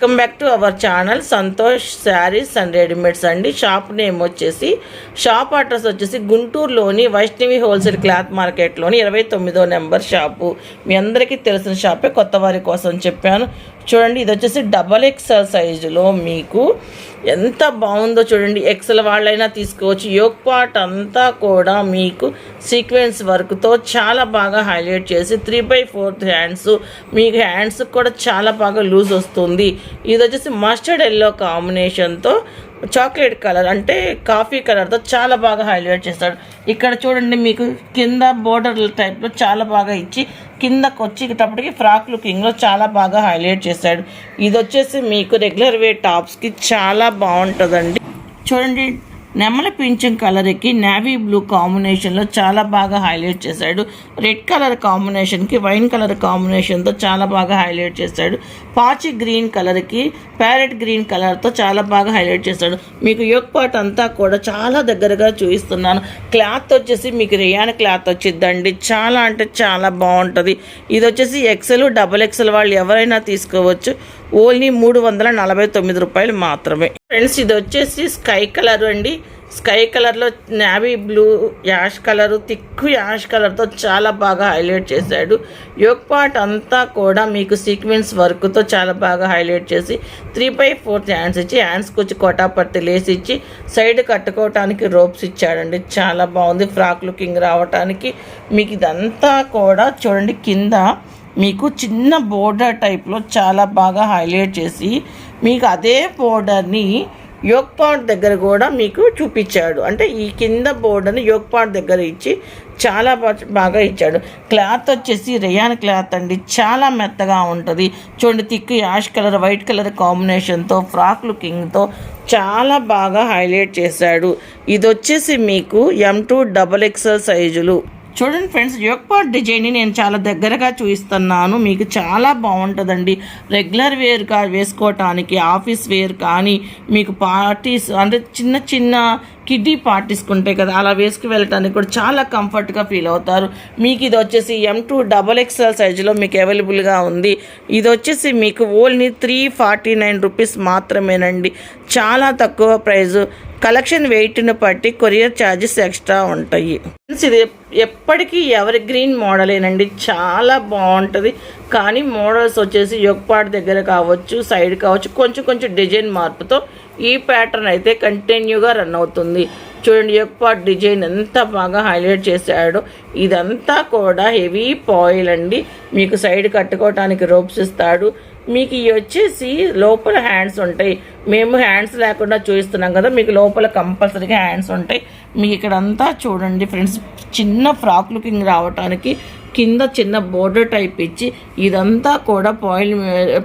Welcome back to our channel Santosh sarees and readymades అండి. Shop name వచ్చేసి shop address వచ్చేసి గుంటూరులోని Vaishnavi wholesale cloth మార్కెట్లోని ఇరవై తొమ్మిదో నెంబర్ షాపు మీ అందరికీ తెలిసిన షాపే కొత్త వారి కోసం చెప్పాను. చూడండి ఇది వచ్చేసి డబల్ ఎక్సెల్ సైజులో మీకు ఎంత బాగుందో చూడండి. ఎక్సెల్ వాళ్ళైనా తీసుకోవచ్చు. యోగ్ పార్ట్ అంతా కూడా మీకు సీక్వెన్స్ వర్క్తో చాలా బాగా హైలైట్ చేసి త్రీ బై ఫోర్త్ హ్యాండ్స్ మీకు హ్యాండ్స్ కూడా చాలా బాగా లూజ్ వస్తుంది. ఇది వచ్చేసి మస్టర్డ్ ఎల్లో కాంబినేషన్తో చాక్లెట్ కలర్ అంటే కాఫీ కలర్తో చాలా బాగా హైలైట్ చేస్తాడు ఇక్కడ చూడండి మీకు కింద బోర్డర్ టైప్లో చాలా బాగా ఇచ్చి కిందకు వచ్చేటప్పటికి ఫ్రాక్ లుకింగ్లో చాలా బాగా హైలైట్ చేశాడు. ఇది వచ్చేసి మీకు రెగ్యులర్ వే టాప్స్కి చాలా బాగుంటుందండి. చూడండి నెమలి పింఛం కలర్కి నేవీ బ్లూ కాంబినేషన్లో చాలా బాగా హైలైట్ చేశాడు. రెడ్ కలర్ కాంబినేషన్కి వైన్ కలర్ కాంబినేషన్తో చాలా బాగా హైలైట్ చేశాడు. పాచి గ్రీన్ కలర్కి ప్యారెట్ గ్రీన్ కలర్తో చాలా బాగా హైలైట్ చేశాడు. మీకు యోగ్ పార్ట్ అంతా కూడా చాలా దగ్గరగా చూపిస్తున్నాను. క్లాత్ వచ్చేసి మీకు రియాన్ క్లాత్ వచ్చిద్దండి. చాలా అంటే చాలా బాగుంటుంది. ఇది వచ్చేసి ఎక్సెల్ డబల్ ఎక్సెల్ వాళ్ళు ఎవరైనా తీసుకోవచ్చు. ఓన్లీ మూడు వందల నలభై తొమ్మిది రూపాయలు మాత్రమే. ఫ్రెండ్స్ ఇది వచ్చేసి స్కై కలర్ అండి. స్కై కలర్లో navy blue ash colour thick ash కలర్తో చాలా బాగా హైలైట్ చేశాడు. యోగ్ పార్ట్ అంతా కూడా మీకు సీక్వెన్స్ వర్క్తో చాలా బాగా హైలైట్ చేసి త్రీ బై ఫోర్త్ హ్యాండ్స్ ఇచ్చి హ్యాండ్స్కి వచ్చి కొటాపట్టి లేసి ఇచ్చి సైడ్ కట్టుకోవటానికి రోప్స్ ఇచ్చాడండి. చాలా బాగుంది ఫ్రాక్ లుకింగ్ రావటానికి. మీకు ఇదంతా కూడా చూడండి కింద మీకు చిన్న బోర్డర్ టైప్లో చాలా బాగా హైలైట్ చేసి మీకు అదే బోర్డర్ని యోగ్ పాయింట్ దగ్గర కూడా మీకు చూపించాడు. అంటే ఈ కింద బోర్డర్ని యోగ్ పాయింట్ దగ్గర ఇచ్చి చాలా బాగా ఇచ్చాడు. క్లాత్ వచ్చేసి రేయాన్ క్లాత్ అండి. చాలా మెత్తగా ఉంటుంది. చూడండి thick ash colour white colour కాంబినేషన్తో ఫ్రాక్ లుకింగ్తో చాలా బాగా హైలైట్ చేశాడు. ఇది వచ్చేసి మీకు ఎం టూ డబల్ ఎక్సెల్ సైజులు. చూడండి ఫ్రెండ్స్ యోగపాట్ డిజైన్ని నేను చాలా దగ్గరగా చూపిస్తున్నాను మీకు చాలా బాగుంటుందండి. రెగ్యులర్ వేర్గా వేసుకోవటానికి ఆఫీస్ వేర్ కానీ మీకు పార్టీస్ అంటే చిన్న చిన్న కిడ్డీ పార్టీస్ ఉంటాయి కదా అలా వేసుకు వెళ్ళటానికి కూడా చాలా కంఫర్ట్గా ఫీల్ అవుతారు. మీకు ఇది వచ్చేసి ఎం టూ డబల్ ఎక్స్ఎల్ సైజులో మీకు అవైలబుల్గా ఉంది. ఇది వచ్చేసి మీకు only three forty nine rupees మాత్రమేనండి. చాలా తక్కువ ప్రైజు. కలెక్షన్ వెయిట్ని బట్టి కొరియర్ ఛార్జెస్ ఎక్స్ట్రా ఉంటాయి. ఫ్రెండ్స్ ఇది ఎప్పటికీ ఎవరి గ్రీన్ మోడలేనండి. చాలా బాగుంటుంది కానీ మోడల్స్ వచ్చేసి యొక్కపాటి దగ్గర కావచ్చు సైడ్ కావచ్చు కొంచెం కొంచెం డిజైన్ మార్పుతో ఈ ప్యాటర్న్ అయితే కంటిన్యూగా రన్ అవుతుంది. చూడండి యొక్కపాటి డిజైన్ ఎంత బాగా హైలైట్ చేశాడో. ఇదంతా కూడా హెవీ పాయిల్ అండి. మీకు సైడ్ కట్టుకోవటానికి రోప్స్ ఇస్తాడు. మీకు ఇవి వచ్చేసి లోపల హ్యాండ్స్ ఉంటాయి. మేము హ్యాండ్స్ లేకుండా చూపిస్తున్నాం కదా మీకు లోపల కంపల్సరీగా హ్యాండ్స్ ఉంటాయి. మీకు ఇక్కడంతా చూడండి ఫ్రెండ్స్ చిన్న ఫ్రాక్ లుకింగ్ రావటానికి కింద చిన్న బోర్డర్ టైప్ ఇచ్చి ఇదంతా కూడా పాయిల్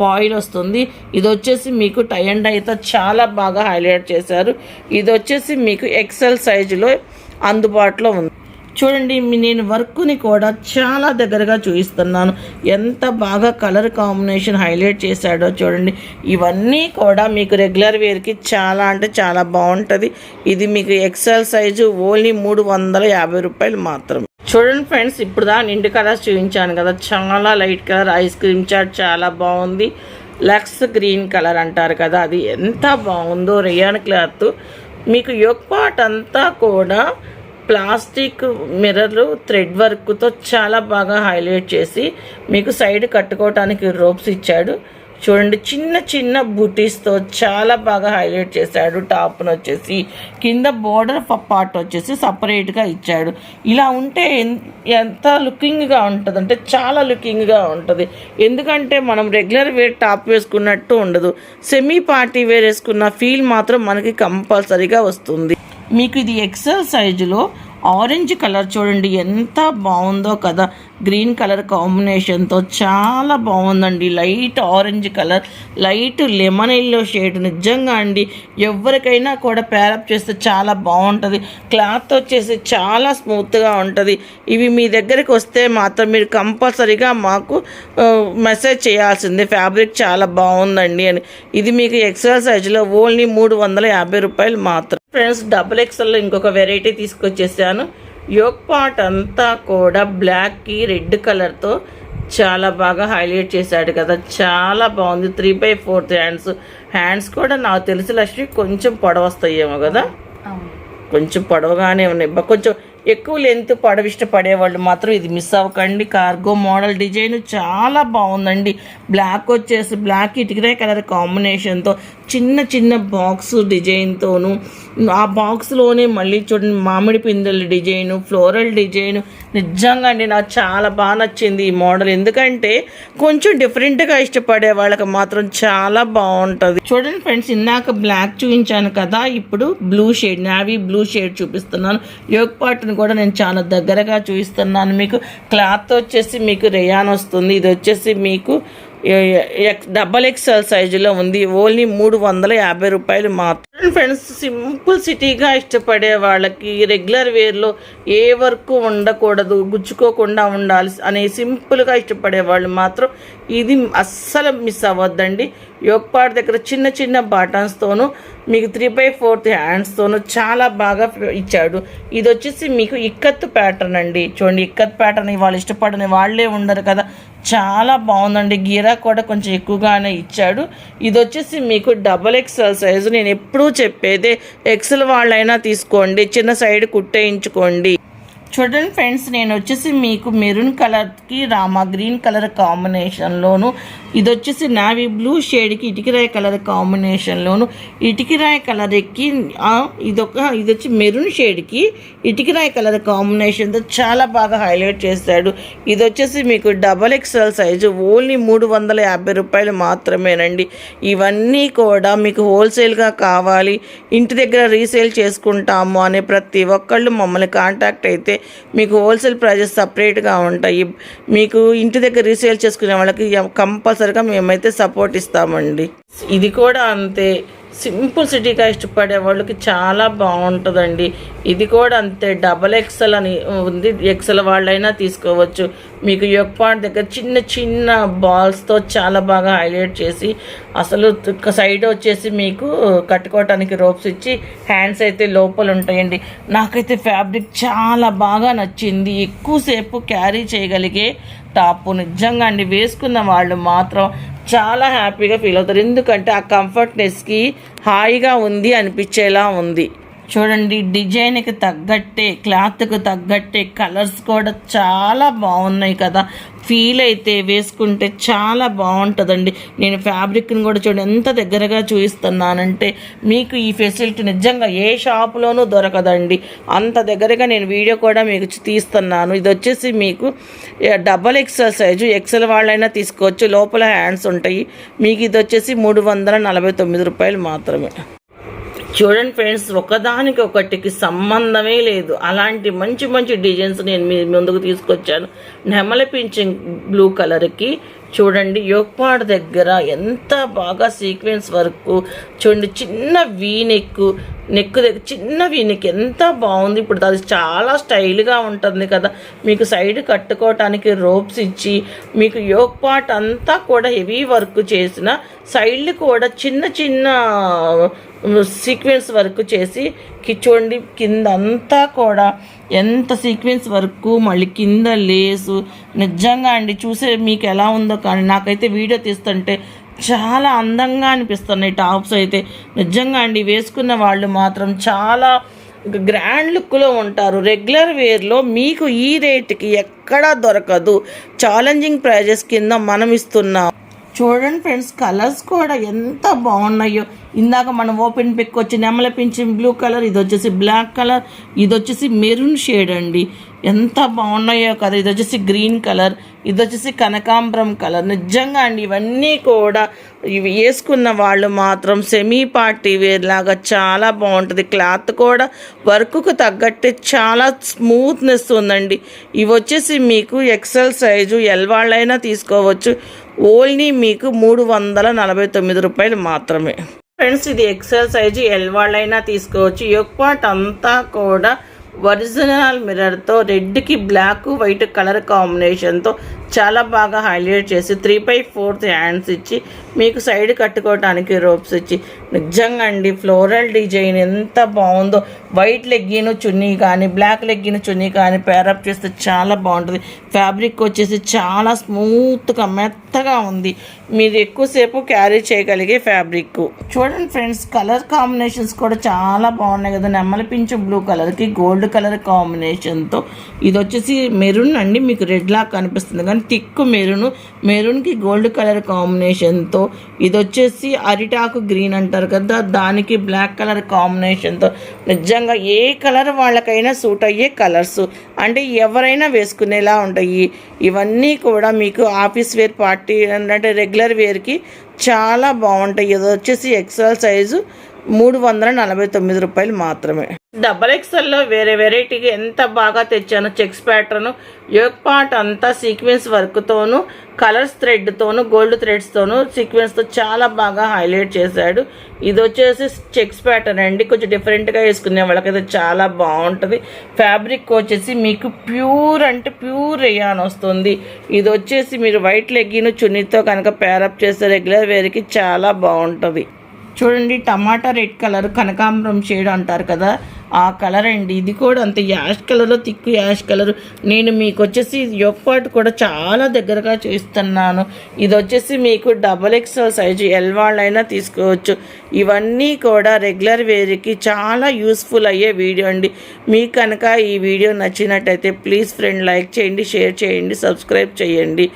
పాయిల్ వస్తుంది. ఇది వచ్చేసి మీకు టై అండ్ అయితే చాలా బాగా హైలైట్ చేశారు. ఇది వచ్చేసి మీకు ఎక్సెల్ సైజులో అందుబాటులో ఉంది. చూడండి మీ- నేను వర్క్ని కూడా చాలా దగ్గరగా చూపిస్తున్నాను. ఎంత బాగా కలర్ కాంబినేషన్ హైలైట్ చేశాడో చూడండి. ఇవన్నీ కూడా మీకు రెగ్యులర్ వేర్కి చాలా అంటే చాలా బాగుంటుంది. ఇది మీకు ఎక్సెల్ సైజు ఓన్లీ మూడు వందల యాభై రూపాయలు మాత్రం చూడండి ఫ్రెండ్స్ ఇప్పుడు దా నిండు కలర్స్ చూపించాను కదా. చాలా లైట్ కలర్ ఐస్ క్రీమ్ చాట్ చాలా బాగుంది. లక్స్ గ్రీన్ కలర్ అంటారు కదా అది ఎంత బాగుందో రియాన్ క్లాత్. మీకు యోగ్ పార్ట్ అంతా కూడా ప్లాస్టిక్ మిర్రర్లు థ్రెడ్ వర్క్తో చాలా బాగా హైలైట్ చేసి మీకు సైడ్ కట్టుకోవటానికి రోప్స్ ఇచ్చాడు. చూడండి చిన్న చిన్న బూటీస్తో చాలా బాగా హైలైట్ చేశాడు. టాప్ను వచ్చేసి కింద బోర్డర్ పార్ట్ వచ్చేసి సపరేట్గా ఇచ్చాడు. ఇలా ఉంటే ఎంత లుకింగ్గా ఉంటుంది అంటే చాలా లుకింగ్గా ఉంటుంది. ఎందుకంటే మనం రెగ్యులర్ వేర్ టాప్ వేసుకున్నట్టు ఉండదు. సెమీ పార్టీ వేర్ వేసుకున్న ఫీల్ మాత్రం మనకి కంపల్సరీగా వస్తుంది. మీకు ఇది ఎక్సెల్ సైజులో ఆరెంజ్ కలర్ చూడండి ఎంత బాగుందో కదా. గ్రీన్ కలర్ కాంబినేషన్తో చాలా బాగుందండి. Light orange colour light lemon yellow shade. నిజంగా అండి ఎవరికైనా కూడా ప్యారప్ చేస్తే చాలా బాగుంటుంది. క్లాత్ వచ్చేసి చాలా స్మూత్గా ఉంటుంది. ఇవి మీ దగ్గరికి వస్తే మాత్రం మీరు కంపల్సరీగా మాకు మెసేజ్ చేయాల్సిందే. ఫ్యాబ్రిక్ చాలా బాగుందండి అని. ఇది మీకు ఎక్సెల్ సైజులో ఓన్లీ మూడు వందల యాభై రూపాయలు మాత్రం ఫ్రెండ్స్ డబుల్ ఎక్సెల్లో ఇంకొక వెరైటీ తీసుకొచ్చేసాను. యోగ్ పాట్ అంతా కూడా బ్లాక్కి రెడ్ కలర్తో చాలా బాగా హైలైట్ చేశాడు కదా. చాలా బాగుంది. Three by fourth hands hands కూడా నాకు తెలిసి లక్ష్మి కొంచెం పొడవస్తాయేమో కదా. కొంచెం పొడవగానే ఉన్నాయి. కొంచెం ఎక్కువ లెంత్ పొడవు ఇష్టపడే వాళ్ళు మాత్రం ఇది మిస్ అవ్వకండి. కార్గో మోడల్ డిజైన్ చాలా బాగుందండి. బ్లాక్ వచ్చేసి బ్లాక్ ఇటుకరాయి కలర్ కాంబినేషన్తో చిన్న చిన్న బాక్స్ డిజైన్తోను ఆ బాక్స్లోనే మళ్ళీ చూడండి మామిడి పిందెల డిజైను ఫ్లోరల్ డిజైను. నిజంగా అండి నాకు చాలా బాగా నచ్చింది ఈ మోడల్. ఎందుకంటే కొంచెం డిఫరెంట్గా ఇష్టపడే వాళ్ళకి మాత్రం చాలా బాగుంటుంది చూడండి ఫ్రెండ్స్ ఇందాక బ్లాక్ చూపించాను కదా ఇప్పుడు blue shade navy blue shade చూపిస్తున్నాను. యోగ్ పార్ట్ని కూడా నేను చాలా దగ్గరగా చూపిస్తున్నాను. మీకు క్లాత్ వచ్చేసి మీకు రేయాన్ వస్తుంది. ఇది వచ్చేసి మీకు డబల్ ఎక్స్ఎల్ సైజులో ఉంది. ఓన్లీ మూడు వందల యాభై రూపాయలు మాత్రం ఫ్రెండ్స్ సింపుల్ సిటీగా ఇష్టపడే వాళ్ళకి రెగ్యులర్ వేర్లో ఏ వర్క్ ఉండకూడదు గుచ్చుకోకుండా ఉండాలి అనే సింపుల్గా ఇష్టపడే వాళ్ళు మాత్రం ఇది అస్సలు మిస్ అవ్వద్దండి. యోగపాడ్ దగ్గర చిన్న చిన్న బటన్స్తోనూ మీకు త్రీ బై ఫోర్త్ హ్యాండ్స్తోనూ చాలా బాగా ఇచ్చాడు. ఇది వచ్చేసి మీకు ఇక్కత్ ప్యాటర్న్ అండి. చూడండి ఇక్కత్ ప్యాటర్న్ వాళ్ళు ఇష్టపడని వాళ్ళే ఉండరు కదా. చాలా బాగుందండి. గీరా కూడా కొంచెం ఎక్కువగానే ఇచ్చాడు. ఇది వచ్చేసి మీకు డబల్ ఎక్స్ఎల్ సైజు నేను ఎప్పుడూ చెప్పేదే ఎక్సెల్ వాళ్ళైనా తీసుకోండి. చిన్న సైడ్ కుట్టేయించుకోండి చూడండి ఫ్రెండ్స్ నేను వచ్చేసి మీకు మెరూన్ కలర్కి రామా గ్రీన్ కలర్ కాంబినేషన్లోను ఇది వచ్చేసి నావీ బ్లూ షేడ్కి ఇటుకిరాయి కలర్ కాంబినేషన్లోను ఇటుకిరాయ కలర్ ఎక్కి ఇదొక ఇది వచ్చి మెరూన్ షేడ్కి ఇటుకిరాయ కలర్ కాంబినేషన్తో చాలా బాగా హైలైట్ చేశాడు. ఇది వచ్చేసి మీకు డబల్ ఎక్స్ఎల్ సైజు ఓన్లీ మూడు వందల యాభై రూపాయలు మాత్రమేనండి. ఇవన్నీ కూడా మీకు హోల్సేల్గా కావాలి ఇంటి దగ్గర రీసేల్ చేసుకుంటాము అనే ప్రతి ఒక్కళ్ళు మమ్మల్ని కాంటాక్ట్ అయితే మీకు హోల్సేల్ ప్రైజెస్ సపరేట్గా ఉంటాయి. మీకు ఇంటి దగ్గర రీసేల్ చేసుకునే వాళ్ళకి కంపల్సరీగా మేమైతే సపోర్ట్ ఇస్తామండి. ఇది కూడా అంతే. సింపుల్ సిటీగా ఇష్టపడే వాళ్ళకి చాలా బాగుంటుందండి. ఇది కూడా అంతే డబల్ ఎక్సెల్ అని ఉంది. ఎక్సెల్ వాళ్ళైనా తీసుకోవచ్చు. మీకు యొక్పాట్ దగ్గర చిన్న చిన్న బాల్స్తో చాలా బాగా హైలైట్ చేసి అసలు సైడ్ వచ్చేసి మీకు కట్టుకోవటానికి రోప్స్ ఇచ్చి హ్యాండ్స్ అయితే లోపల ఉంటాయండి. నాకైతే ఫ్యాబ్రిక్ చాలా బాగా నచ్చింది. ఎక్కువసేపు క్యారీ చేయగలిగే టాపు నిజంగా అండి. వేసుకున్న వాళ్ళు మాత్రం చాలా హ్యాపీగా ఫీల్ అవుతారు. ఎందుకంటే ఆ కంఫర్ట్నెస్కి హాయిగా ఉంది అనిపించేలా ఉంది. చూడండి డిజైన్కి తగ్గట్టే క్లాత్కి తగ్గట్టే కలర్స్ కూడా చాలా బాగున్నాయి కదా. ఫీల్ అయితే వేసుకుంటే చాలా బాగుంటుందండి. నేను ఫ్యాబ్రిక్ని కూడా చూడండి ఎంత దగ్గరగా చూపిస్తున్నానంటే మీకు ఈ ఫెసిలిటీ నిజంగా ఏ షాపులోనూ దొరకదండి. అంత దగ్గరగా నేను వీడియో కూడా మీకు తీస్తున్నాను. ఇది వచ్చేసి మీకు డబల్ ఎక్సెల్ సైజు ఎక్సెల్ వాళ్ళైనా తీసుకోవచ్చు. లోపల హ్యాండ్స్ ఉంటాయి. మీకు ఇది వచ్చేసి మూడు వందల నలభై తొమ్మిది రూపాయలు మాత్రమే. చూడండి ఫ్రెండ్స్ ఒకదానికి ఒకటికి సంబంధమే లేదు. అలాంటి మంచి మంచి డిజైన్స్ నేను మీ ముందుకు తీసుకొచ్చాను. నెమల పింఛింగ్ బ్లూ కలర్కి చూడండి యోగపాడ్ దగ్గర ఎంత బాగా సీక్వెన్స్ వర్క్ చూడండి చిన్న వీ నెక్ నెక్ దగ్గర చిన్న వీ నెక్ ఎంత బాగుంది. ఇప్పుడు అది చాలా స్టైల్గా ఉంటుంది కదా. మీకు సైడ్ కట్టుకోవటానికి రోప్స్ ఇచ్చి మీకు యోగ్ పార్ట్ అంతా కూడా హెవీ వర్క్ చేసిన సైడ్లు కూడా చిన్న చిన్న సీక్వెన్స్ వర్క్ చేసి కిచ్చోండి చూడండి కింద అంతా కూడా ఎంత సీక్వెన్స్ వర్క్ మళ్ళీ కింద లేసు. నిజంగా అండి చూసే మీకు ఎలా ఉందో కానీ నాకైతే వీడియో తీస్తుంటే చాలా అందంగా అనిపిస్తున్నాయి టాప్స్ అయితే. నిజంగా అండి వేసుకున్న వాళ్ళు మాత్రం చాలా గ్రాండ్ లుక్లో ఉంటారు. రెగ్యులర్ వేర్లో మీకు ఈ రేట్కి ఎక్కడా దొరకదు. ఛాలెంజింగ్ ప్రైజెస్ కింద మనం ఇస్తున్నాం. చూడండి ఫ్రెండ్స్ కలర్స్ కూడా ఎంత బాగున్నాయో. ఇందాక మనం ఓపెన్ పిక్ వచ్చి నెమల పింఛన్ బ్లూ కలర్ ఇది వచ్చేసి బ్లాక్ కలర్ ఇది వచ్చేసి మెరూన్ షేడ్ అండి. ఎంత బాగున్నాయో కదా ఇది వచ్చేసి గ్రీన్ కలర్. ఇది వచ్చేసి కనకాంబరం కలర్. నిజంగా అండి ఇవన్నీ కూడా ఇవి వేసుకున్న వాళ్ళు మాత్రం సెమీ పార్టీ వేర్ లాగా చాలా బాగుంటుంది. క్లాత్ కూడా వర్క్కు తగ్గట్టే చాలా స్మూత్నెస్ ఉందండి. ఇవి వచ్చేసి మీకు ఎక్సెల్ సైజు ఎల్ వాళ్ళైనా తీసుకోవచ్చు. ఓన్లీ మీకు మూడు వందల నలభై తొమ్మిది రూపాయలు మాత్రమే. ఫ్రెండ్స్ ఇది ఎక్సెల్ సైజు ఎల్ వాళ్ళైనా తీసుకోవచ్చు. ఎక్కువ అంతా కూడా ఒరిజినల్ మిర్రర్తో రెడ్కి బ్లాక్ వైట్ కలర్ కాంబినేషన్తో చాలా బాగా హైలైట్ చేసి త్రీ బై ఫోర్త్ హ్యాండ్స్ ఇచ్చి మీకు సైడ్ కట్టుకోవడానికి రోప్స్ ఇచ్చి. నిజంగా అండి ఫ్లోరల్ డిజైన్ ఎంత బాగుందో. వైట్ లెగ్గిన చున్నీ కానీ బ్లాక్ లెగ్గిన చున్నీ కానీ పేరప్ చేస్తే చాలా బాగుంటుంది. ఫ్యాబ్రిక్ వచ్చేసి చాలా స్మూత్గా మెత్తగా ఉంది. మీరు ఎక్కువసేపు క్యారీ చేయగలిగే ఫ్యాబ్రిక్. చూడండి ఫ్రెండ్స్ కలర్ కాంబినేషన్స్ కూడా చాలా బాగున్నాయి కదా. నెమ్మలి పింఛు బ్లూ కలర్కి గోల్డ్ కలర్ కాంబినేషన్తో ఇది వచ్చేసి మెరూన్ అండి మీకు రెడ్ లాగా కనిపిస్తుంది. కానీ థిక్ మెరూన్ మెరూన్కి గోల్డ్ కలర్ కాంబినేషన్తో. ఇది వచ్చేసి అరిటాకు గ్రీన్ అంటారు కదా దానికి బ్లాక్ కలర్ కాంబినేషన్తో. నిజంగా ఏ కలర్ వాళ్ళకైనా సూట్ అయ్యే కలర్స్. అంటే ఎవరైనా వేసుకునేలా ఉంటాయి. ఇవన్నీ కూడా మీకు ఆఫీస్ వేర్ పార్టీ అంటే రెగ్యులర్ వేర్కి చాలా బాగుంటాయి. ఇది వచ్చేసి ఎక్సెల్ సైజు మూడు వందల నలభై తొమ్మిది రూపాయలు మాత్రమే. డబల్ ఎక్స్ఎల్లో వేరే వెరైటీగా ఎంత బాగా తెచ్చాను చెక్స్ ప్యాటర్ను యోగ్ పార్ట్ అంతా సీక్వెన్స్ వర్క్తోను కలర్స్ థ్రెడ్తోను గోల్డ్ థ్రెడ్స్తోను సీక్వెన్స్తో చాలా బాగా హైలైట్ చేశాడు. ఇది వచ్చేసి చెక్స్ ప్యాటర్న్ అండి. కొంచెం డిఫరెంట్గా వేసుకునే వాళ్ళకైతే చాలా బాగుంటుంది. ఫ్యాబ్రిక్ వచ్చేసి మీకు ప్యూర్ అంటే ప్యూర్ రేయాన్ వస్తుంది. ఇది వచ్చేసి మీరు వైట్ లెగ్గిను చున్నీతో కనుక ప్యారప్ చేస్తే రెగ్యులర్ వేర్కి చాలా బాగుంటుంది. చూడండి టమాటా రెడ్ కలర్ కనకాంబరం షేడ్ అంటారు కదా. ఆ కలర్ అండి. ఇది కూడా అంత యాష్ కలర్లో తిక్కు యాష్ కలర్. నేను మీకు వచ్చేసి యొప్పాటు కూడా చాలా దగ్గరగా చూస్తున్నాను. ఇది వచ్చేసి మీకు డబల్ ఎక్స్ఎల్ సైజు ఎల్ వాళ్ళైనా తీసుకోవచ్చు. ఇవన్నీ కూడా రెగ్యులర్ వేర్కి చాలా యూస్ఫుల్ అయ్యే వీడియో అండి. మీకు కనుక ఈ వీడియో నచ్చినట్టయితే ప్లీజ్ ఫ్రెండ్ లైక్ చేయండి షేర్ చేయండి సబ్స్క్రైబ్ చేయండి.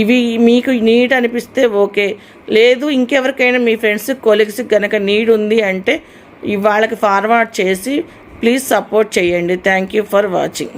ఇవి మీకు నీట్ అనిపిస్తే ఓకే. లేదు ఇంకెవరికైనా మీ ఫ్రెండ్స్ కొలీగ్స్కి కనుక నీడ్ ఉంది అంటే వాళ్ళకి ఫార్వర్డ్ చేసి ప్లీజ్ సపోర్ట్ చేయండి. Thank you for watching